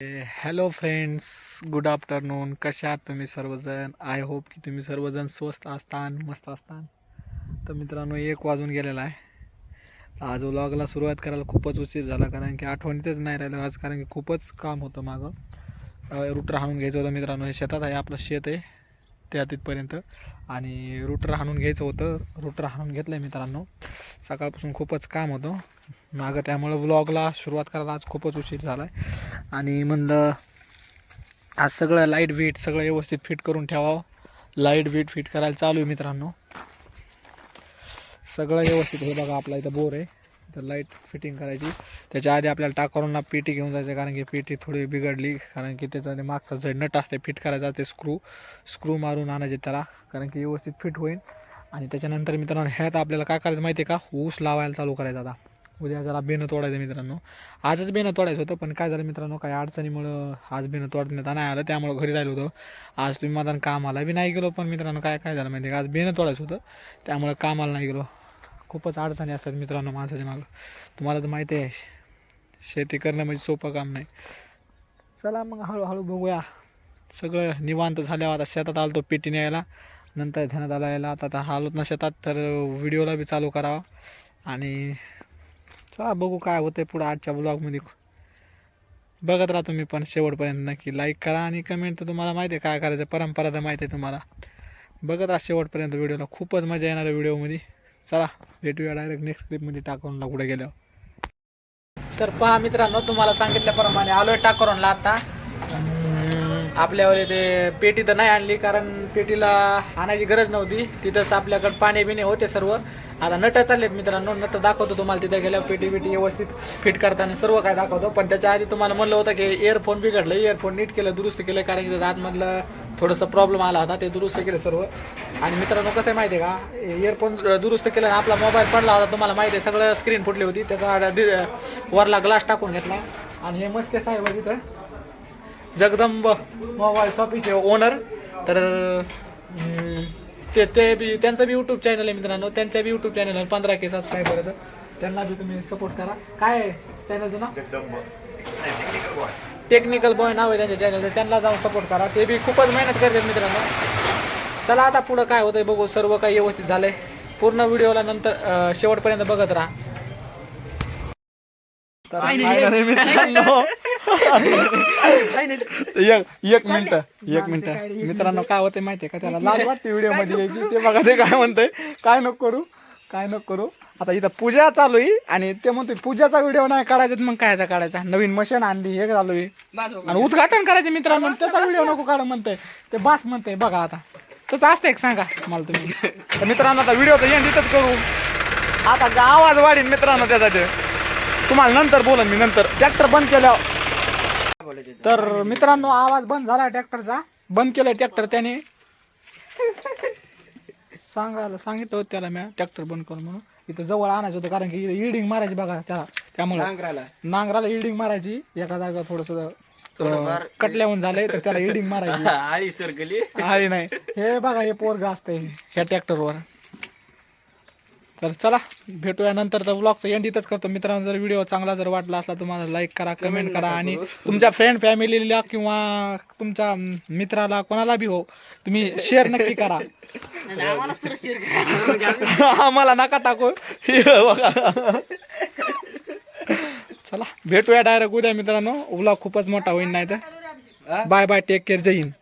Hello friends good afternoon कशा आहात तुम्ही सर्वजण? आय होप की तुम्ही सर्वजण स्वस्त असतान मस्त असतान तर मित्रांनो एक वाजून गेलेला आहे. आज व्लॉगला सुरुवात करायला खूपच उशीर झाला कारण की आठवणीतच नाही राहिलं आज कारण की खूपच काम होतं मागं. रूट राहून घ्यायचं होतं मित्रांनो. हे शेतात आहे आपलं शेत आहे. त्या तिथपर्यंत आणि रूटर हाणून घ्यायचं होतं. रूटर हाणून घेतलं आहे मित्रांनो. सकाळपासून खूपच काम होतं. मागं त्यामुळं व्लॉगला सुरुवात करायला आज खूपच उशीर झाला आहे आणि म्हणलं आज सगळं लाइट वीट सगळं व्यवस्थित फिट करून ठेवावं. लाइट वीट फिट करायला चालू आहे मित्रांनो. सगळं व्यवस्थित हे बघा आपला इथं बोर आहे. तर लाइट फिटिंग करायची. त्याच्या आधी आपल्याला टाकावरून पेटी घेऊन जायचं कारण की पेटी थोडी बिघडली कारण की त्याचा ते मागचा जे नट असते फिट करायचा ते स्क्रू स्क्रू मारून आणायचे त्याला कारण की व्यवस्थित फिट होईल. आणि त्याच्यानंतर मित्रांनो ह्यात आपल्याला काय करायचं माहिती आहे का? ऊस लावायला चालू करायचं आता. उद्या जरा बेणं तोडायचं मित्रांनो. आजच बेणं तोडायचं होतं पण काय झालं मित्रांनो काही अडचणीमुळं आज बेणं तोडण्यात नाही आलं त्यामुळं घरी राहिलो होतो. आज तुम्ही माझा कामाला बी नाही गेलो पण मित्रांनो काय काय झालं माहिती आहे का? आज बेणं तोडायचं होतं त्यामुळं कामाला नाही गेलो. खूपच अडचणी असतात मित्रांनो माणसाच्या मागं. तुम्हाला तर माहिती आहे शेती करणं म्हणजे सोपं काम नाही. चला मग हळूहळू बघूया. सगळं निवांत झाल्यावर आता शेतात आलो तो पेटी न्यायला नंतर ध्यानात आला यायला. आता आता आलोत ना शेतात तर व्हिडिओला बी चालू करावा. आणि चला बघू काय होतं पुढं आजच्या ब्लॉगमध्ये बघत राहा तुम्ही पण शेवटपर्यंत नक्की लाईक करा आणि कमेंट तर तुम्हाला माहिती आहे काय करायचं परंपरा तर माहिती आहे तुम्हाला. बघत राहा शेवटपर्यंत व्हिडिओला. खूपच मजा येणार आहे व्हिडिओमध्ये. चला भेटूया डायरेक्ट नेक्स्ट क्लिपमध्ये टाकूनला कुठे गेल्यावर. तर पहा मित्रांनो तुम्हाला सांगितल्याप्रमाणे आलोय टाकरणला आता. आपल्यावर ते पेटी तर नाही आणली कारण पेटीला आणायची गरज नव्हती. तिथंच आपल्याकडे पाणी बिणे होते सर्व. आता नट चाललेत मित्रांनो नट दाखवतो तुम्हाला. तिथे गेल्यावर पेटी बिटी व्यवस्थित फिट करताना सर्व काय दाखवतो. पण त्याच्या आधी तुम्हाला म्हणलं होतं की इयरफोन बिघडलं. इयरफोन नीट केलं दुरुस्त केलं कारण की आतमधलं थोडंसं प्रॉब्लेम आला होता. ते दुरुस्त केलं सर्व. आणि मित्रांनो कसं आहे माहिती आहे का? इयरफोन दुरुस्त केलं आपला मोबाईल पडला होता. तुम्हाला माहिती आहे सगळं स्क्रीन फुटली होती. त्याचा डि- वरला ग्लास टाकून घेतला. आणि हे मस्के साहेब आहे तिथं. जगदंब मोबाईल शॉपीचे ओनर तर ते ते बी त्यांचं बी यूट्यूब चॅनल आहे मित्रांनो. त्यांच्या बी यूट्यूब चॅनल आहे पंधरा के सबस्क्रायबर आहेत. त्यांना बी तुम्ही सपोर्ट करा. काय चॅनलचं नाव? टेक्निकल बॉय नाव आहे त्यांच्या चॅनलचं त्यांना जाऊन सपोर्ट करा. ते बी खूपच मेहनत करतात मित्रांनो. चला आता पुढं काय होतंय बघू. सर्व काही व्यवस्थित झालंय. पूर्ण व्हिडिओला नंतर शेवटपर्यंत बघत राहा. तर finally. मित्रांनो एक एक मिनिट एक मिनिट. मित्रांनो काय होते माहितीये का? त्याला लाज वाटते व्हिडिओमध्ये यायची. ते बघा ते काय म्हणतंय. काय नको करू. काय नको करू. आता इथं पूजा चालू आहे आणि ते म्हणतोय पूजाचा व्हिडिओ नाही काढायचा तर मग कायचा काढायचा? नवीन मशीन आणली हे चालू आहे. आणि उद्घाटन करायचं मित्रांनो त्याचा व्हिडिओ नको काढ म्हणतंय. ते बास म्हणतंय बघा आता. तसं असतं एक सांगा मला तुम्ही. तर मित्रांनो आता व्हिडिओ तर एंड करू. आता आवाज वाढीन मित्रांनो त्याचा ते तुम्हाला नंतर बोलन मी नंतर. ट्रॅक्टर बंद केल्यावर. तर मित्रांनो आवाज बंद झाला ट्रॅक्टरचा. बंद केलाय ट्रॅक्टर त्याने. सांगायला सांगितलं होतं त्याला मी ट्रॅक्टर बंद कर म्हणून. इथं जवळ आणायचं होतं कारण की इडिंग मारायची बघा त्याला. त्यामुळे. नांगराला. इडिंग मारायची. एका जागा थोडस कटल्याहून झालंय तर त्याला इडिंग मारायची. आळी सरकली. आहे नाही. हे बघा हे पोरग असतंय ह्या ट्रॅक्टरवर तर चला भेटूया नंतर. तर ब्लॉगचं एंड इथंच करतो. मित्रांनो जर व्हिडिओ चांगला जर वाटला असला तुम्हाला लाईक करा कमेंट करा आणि तुमच्या फ्रेंड फॅमिलीला किंवा तुमच्या मित्राला कोणाला बी हो तुम्ही शेअर नक्की करा. आम्हाला नका टाकू. बघा. चला भेटूया डायरेक्ट उद्या मित्रांनो. ब्लॉग खूपच मोठा होईल नाही तर bye bye take care Jai Hind.